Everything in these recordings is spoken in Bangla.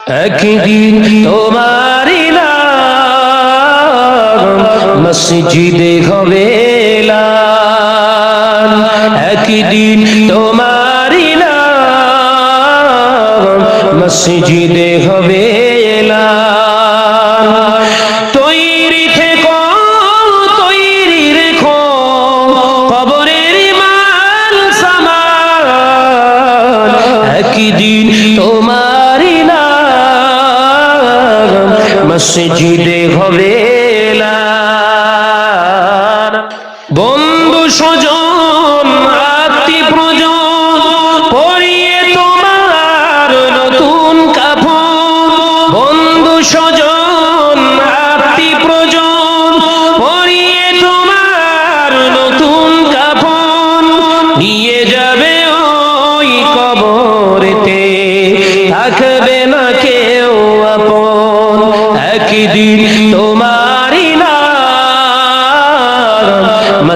একদিন তোমারি মসজিদে হবে। একদিন তোমারি মসজিদে হবে মসজিদে হবে। বন্ধু স্বজন, আত্মীয় প্রজন, পরিয়ে তোমার নতুন কাপড় বন্ধু স্বজন, আত্মীয় প্রজন তোমার নতুন কাপড় নিয়ে যাবে ওই থাকবে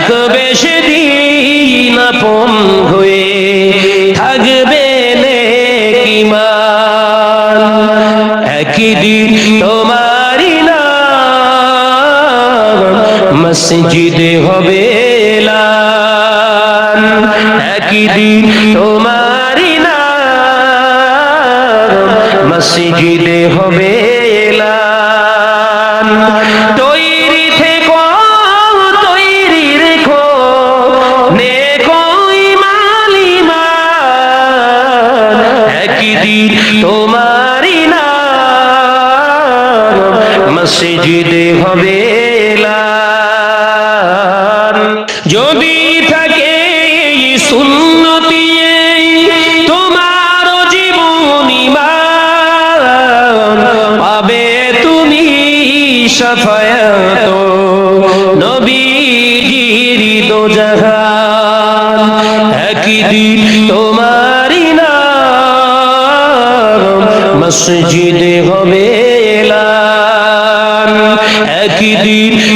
থাকবে সেদিন আপন হয়ে থাকবে কিমান একই দিন তোমারি না মসজিদে হবে একই দিন তোমারই সফায়াত নবীজির দো জাহান একদিন তোমারই নাম মসজিদে হবে এলান।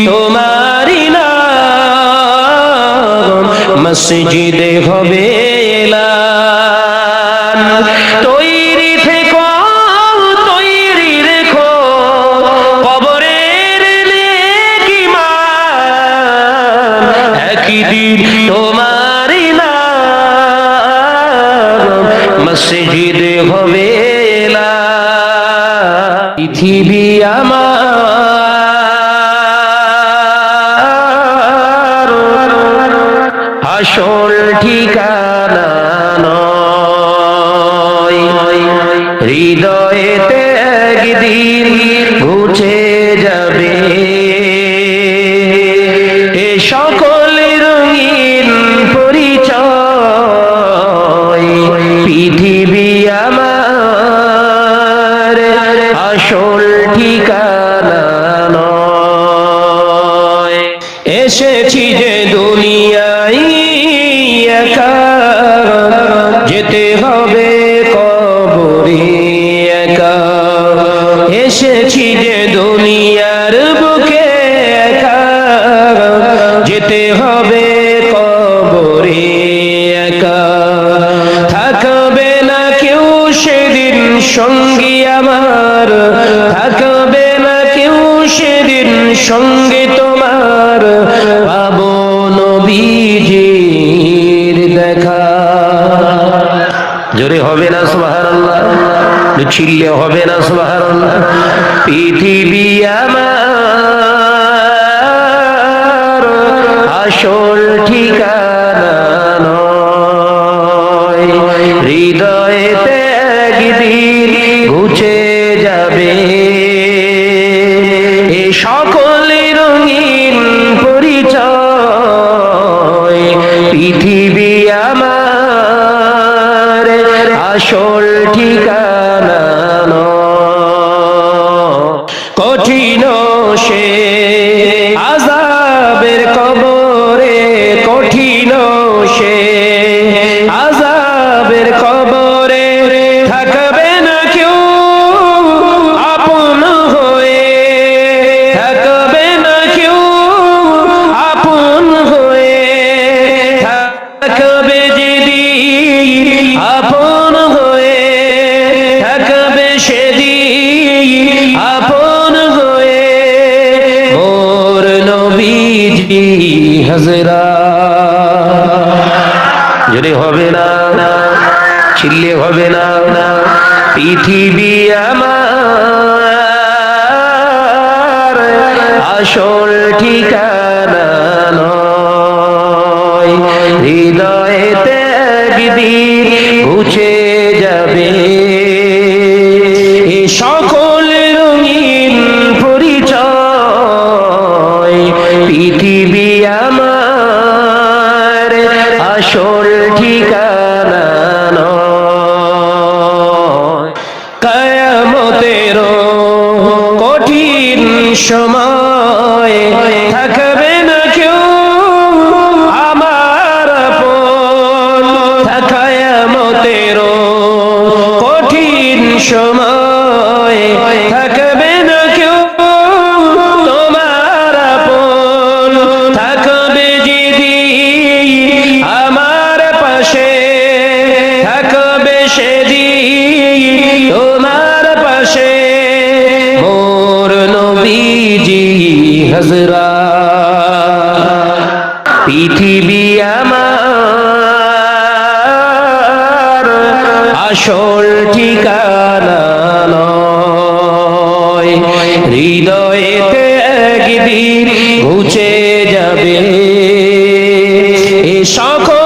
তোমারই নাম মসজিদে হবে এলান। পৃথিবী আমার। আসল ঠিকানা নয়। হৃদয়েতে একদিন ঘুচে আসল ঠিকানা নয়। এসেছি যে দুনিয়ায় একা। যেতে হবে কবরে একা। এসেছি যে দুনিয়ার আমার থাকবে না কেউ সেদিন সঙ্গে তোমার। পাবো নবীজির দেখা। জোরে হবে না, সুবহানাল্লাহ। ছিললে হবে না, সুবহানাল্লাহ। পৃথিবী আমার আসল ঠিকানা। ঠিকানা কঠিন জোরে হবে না ছিললে হবে না পৃথিবী আমার। আসল ঠিকানা আসল ঠিকানা নয়। হৃদয়েতে একদিন যাবে। এ সকল